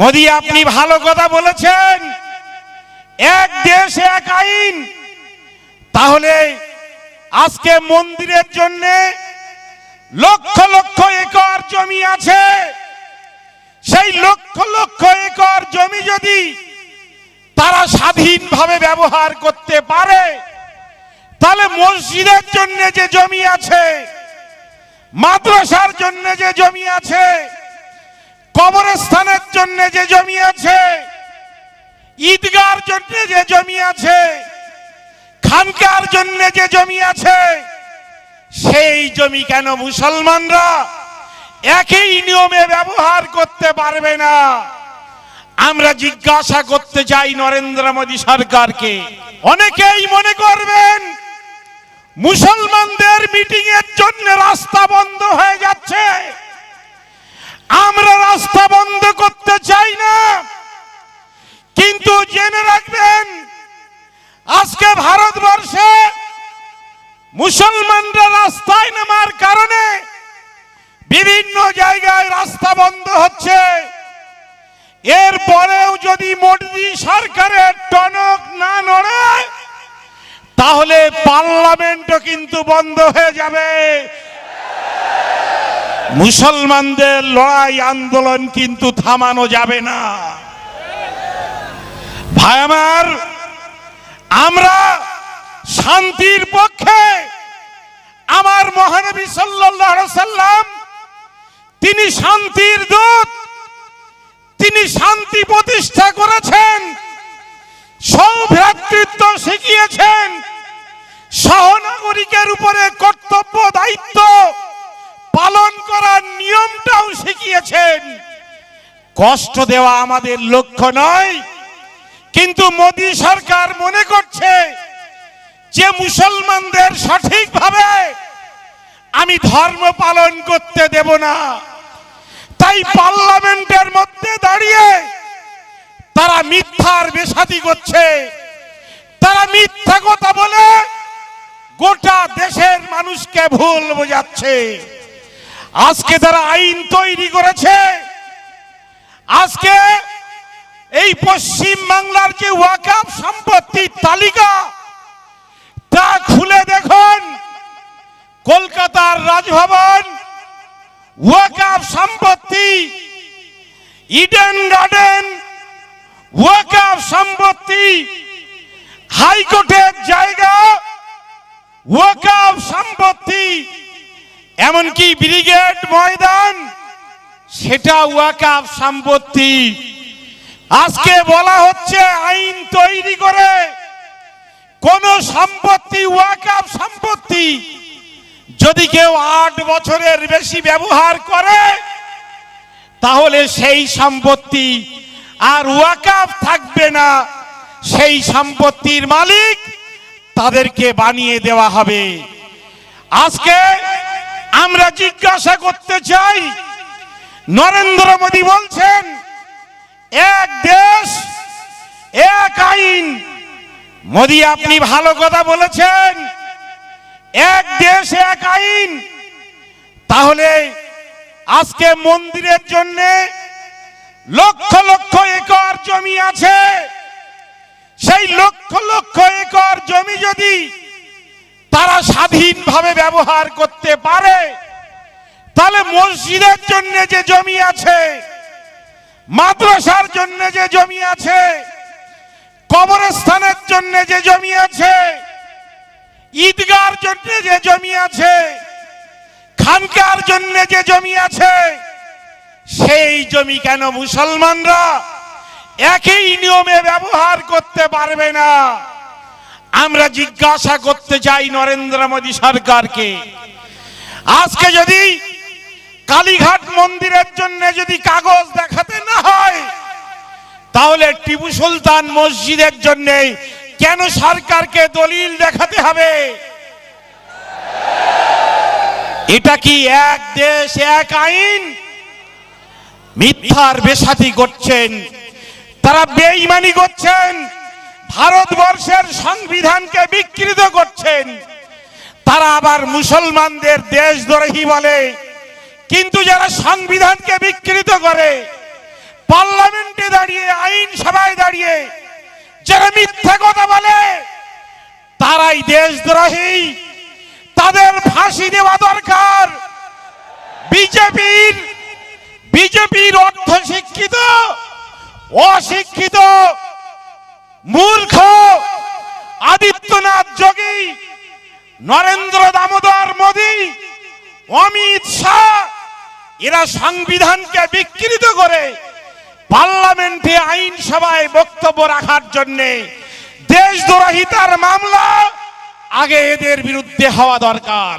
মোদি, আপনি ভালো কথা বলেছেন। এক দেশ, এক আইন। তাহলে আজকে মন্দিরের জন্য লক্ষ লক্ষ একর জমি আছে। সেই লক্ষ লক্ষ একর জমি যদি তারা স্বাধীনভাবে ব্যবহার করতে পারে, তাহলে মসজিদের জন্য যে জমি আছে, মাদ্রাসার জন্য যে জমি আছে কবরস্থানের জন্য যে জমি আছে, ঈদগার জন্য যে জমি আছে, খানকার জন্য যে জমি আছে, সেই জমি কেন মুসলমানরা একই নিয়মে ব্যবহার করতে পারবে না? আমরা জিজ্ঞাসা করতে চাই নরেন্দ্র মোদী সরকারকে। অনেকেই মনে করবেন, মুসলমানদের মিটিং এর জন্য রাস্তা বন্ধ হয়ে যাচ্ছে। আমরা রাস্তা বন্ধ করতে চাই না কিন্তু জেনে রাখবেন আজকে ভারতবর্ষে মুসলমানরা রাস্তায় নামার কারণে বিভিন্ন জায়গায় হচ্ছে। এরপরেও যদি মোদী সরকারের টনক না নড়ে, তাহলে পার্লামেন্টও কিন্তু বন্ধ হয়ে যাবে। মুসলমানদের লড়াই আন্দোলন কিন্তু থামানো যাবে না। ভাই আমার, আমরা শান্তির পক্ষে আমার মহানবী সাল্লাল্লাহু সাল্লাম তিনি শান্তির দূত। তিনি শান্তি প্রতিষ্ঠা করেছেন। সৌভ্রাতৃত্ব শিখিয়েছেন। সহনাগরিকের উপরে কর্তব্য দায়িত্ব পালন করার নিয়মটাও শিখিয়েছেন। কষ্ট দেওয়া আমাদের লক্ষ্য নয়। কিন্তু মোদী সরকার মনে করছে যে মুসলমানদের সঠিকভাবে আমি ধর্ম পালন করতে দেব না। তাই পার্লামেন্টের মধ্যে দাঁড়িয়ে তারা মিথ্যার বেসাদি করছে। তারা মিথ্যা কথা বলে গোটা দেশের মানুষকে ভুল বোঝাচ্ছে। আজকে তারা আইন তৈরি করেছে, আজকে এই পশ্চিম বাংলার যে ওয়াকাফ সম্পত্তির তালিকা, তা খুলে দেখুন। কলকাতার রাজভবন ওয়াকাফ সম্পত্তি ইডেন গার্ডেন ওয়াকাফ সম্পত্তি হাইকোর্টের জায়গা ওয়াকাফ সম্পত্তি এমনকি ব্রিগেড ময়দান সেটা ওয়াকাফ সম্পত্তি আজকে বলা হচ্ছে আইন তৈরি করে কোন সম্পত্তি ওয়াকাফ সম্পত্তি যদি কেউ আট বছরের বেশি ব্যবহার করে তাহলে সেই সম্পত্তি আর ওয়াকাফ থাকবে না। সেই সম্পত্তির মালিক তাদেরকে বানিয়ে দেওয়া হবে। আজকে আমরা জিজ্ঞাসা করতে চাই, নরেন্দ্র মোদী বলছেন, এক দেশ, এক আইন। মোদী, আপনি ভালো কথা বলেছেন, এক দেশ, এক আইন। তাহলে আজকে মন্দিরের জন্য লক্ষ লক্ষ একর জমি আছে। সেই লক্ষ লক্ষ একর জমি যদি তারা স্বাধীনভাবে ব্যবহার করতে পারে, তাহলে মসজিদের জন্য যে জমি আছে, মাদ্রাসার জন্য যে জমি আছে, কবরস্থানের জন্য যে জমি আছে, ঈদগার জন্য যে জমি আছে খানকার জন্য যে জমি আছে, সেই জমি কেন মুসলমানরা একই নিয়মে ব্যবহার করতে পারবে না? আমরা জিজ্ঞাসা করতে চাই নরেন্দ্র মোদী সরকারকে। আজকে যদি কালীঘাট মন্দিরের জন্য যদি কাগজ দেখাতে না হয়, তাহলে টিপু সুলতান মসজিদের জন্য কেন সরকারকে দলিল দেখাতে হবে? এটা কি এক দেশ, এক আইন? মিথ্যার বেসাতি করছেন, তারা বেঈমানি করছেন, ভারতবর্ষের সংবিধানকে বিকৃত করছেন। তারা আবার মুসলমানদের দেশদ্রোহী বলে, কিন্তু যারা সংবিধানকে বিকৃত করে, পার্লামেন্টে দাঁড়িয়ে আইন সভায় দাঁড়িয়ে যারা মিথ্যা কথা বলে, তারাই দেশদ্রোহী। তাদের ফাঁসি দেওয়া দরকার। বিজেপির বিজেপির অর্থ শিক্ষিত, অশিক্ষিত, মূর্খ আদিত্যনাথ যোগী, নরেন্দ্র দামোদর মোদী, অমিত শাহ, এরা সংবিধানকে বিকৃত করে পার্লামেন্টে আইনসভায় বক্তব্য রাখার জন্য দেশদ্রোহিতার মামলা আগে এদের বিরুদ্ধে হওয়া দরকার।